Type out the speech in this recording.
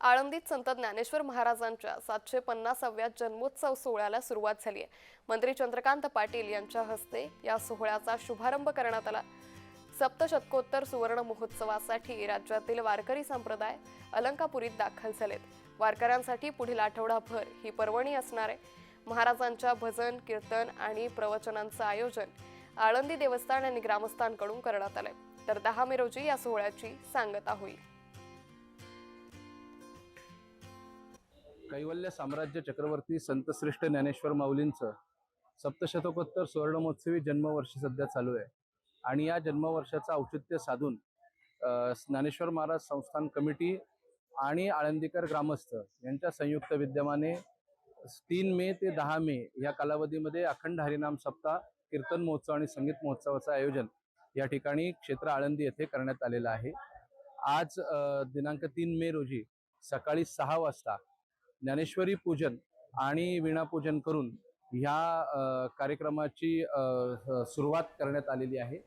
आळंदीत संत ज्ञानेश्वर महाराजांच्या सातशे पन्नासाव्या जन्मोत्सव सोहळ्याला सुरुवात झाली आहे. मंत्री चंद्रकांत पाटील यांच्या हस्ते या सोहळ्याचा शुभारंभ करण्यात आला. सप्तशतकोत्तर सुवर्ण महोत्सवासाठी राज्यातील वारकरी संप्रदाय अलंकापुरीत दाखल झालेत. वारकऱ्यांसाठी पुढील आठवडाभर ही पर्वणी असणार आहे. महाराजांच्या भजन कीर्तन आणि प्रवचनांचं आयोजन आळंदी देवस्थान आणि ग्रामस्थांकडून करण्यात आलंय. तर दहा मे रोजी या सोहळ्याची सांगता होईल. कैवल्य साम्राज्य चक्रवर्ती संतश्रेष्ठ ज्ञानेश्वर माऊलींचं सप्तशतकोत्तर सुवर्णमहोत्सवी जन्मवर्ष सध्या चालू आहे. आणि या जन्मवर्षाचं औचित्य साधून ज्ञानेश्वर महाराज संस्थान कमिटी आणि आळंदीकर ग्रामस्थ यांच्या संयुक्त विद्यमाने तीन मे ते दहा मे या कालावधीमध्ये अखंड हरिनाम सप्ताह कीर्तन महोत्सव आणि संगीत महोत्सवाचं आयोजन या ठिकाणी क्षेत्र आळंदी येथे करण्यात आलेलं आहे. आज दिनांक तीन मे रोजी सकाळी सहा वाजता ज्ञानेश्वरी पूजन आणि वीणापूजन करून ह्या कार्यक्रमाची सुरुवात करण्यात आलेली आहे.